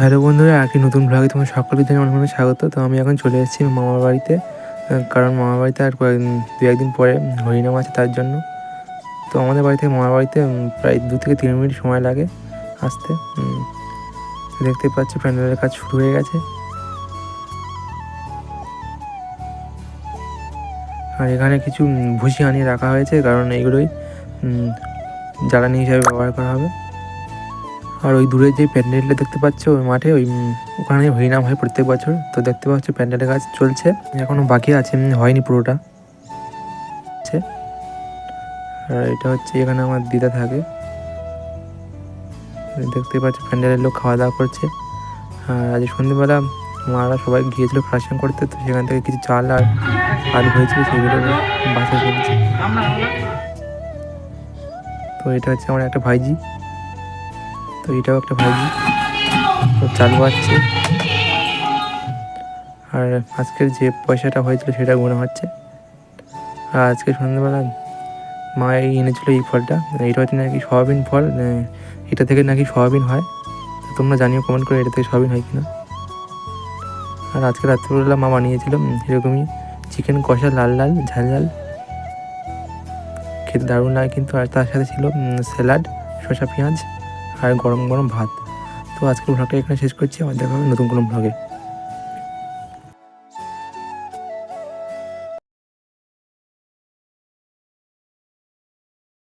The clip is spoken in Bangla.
হ্যালো বন্ধুরা একটি নতুন ব্লগে তোমার সকলকে জানাই অনেক অনেক স্বাগত। তো আমি এখন চলে এসেছি মামার বাড়িতে কারণ মামার বাড়িতে আর কয়েক দু একদিন পরে হরিনাম আছে তার জন্য। তো আমাদের বাড়ি থেকে, মামার বাড়িতে প্রায় দু থেকে তিন মিনিট সময় লাগে আসতে। দেখতে পাচ্ছি, প্যান্ডেলের কাজ শুরু হয়ে গেছে। আর এখানে কিছু ভুসি আনিয়ে রাখা হয়েছে, কারণ এইগুলোই জ্বালানি হিসাবে ব্যবহার করা হবে। আর ওই দূরে যে প্যান্ডেলটা দেখতে পাচ্ছ, ওই মাঠে ওই ওখানে হরিনাম হয় প্রত্যেক বছর। তো দেখতে পাচ্ছ প্যান্ডেলের কাজ চলছে। এখনও বাকি আছে হয়নি পুরোটা। আর এটা হচ্ছে এখানে আমার দিদা থাকে। দেখতে পাচ্ছ প্যান্ডেলের লোক খাওয়া দাওয়া করছে। আর আজ সন্ধ্যেবেলা মারা সবাই গিয়েছিল কালেকশন করতে, তো সেখান থেকে কিছু চাল আর আলু হয়েছিল, সেগুলো বাসা চলছে তো এটা হচ্ছে আমার একটা ভাইজি। তো এটাও একটা ভাইজি। চালু আছে আর আজকের যে পয়সাটা হয়েছিল সেটা গোনা হচ্ছে। আর আজকে সন্ধ্যেবেলা মা এই এনেছিল এই ফলটা। এটা হচ্ছে নাকি সয়াবিন ফল এটা থেকে নাকি সয়াবিন হয়। তোমরা জানিও কমেন্ট করে এটা থেকে সয়াবিন হয় কিনা। আর আজকে রাত্রিবেলা মা বানিয়েছিল এরকমই চিকেন কষা, লাল লাল, ঝাল ঝাল। খেতে দারুণ লাগে কিন্তু, আর তার সাথে ছিল স্যালাড, শসা পেঁয়াজ। আর গরম গরম ভাত। তো আজকের ভ্লগটা এখানে শেষ করছি। আমার দেখা হবে নতুন কোনো ভ্লগে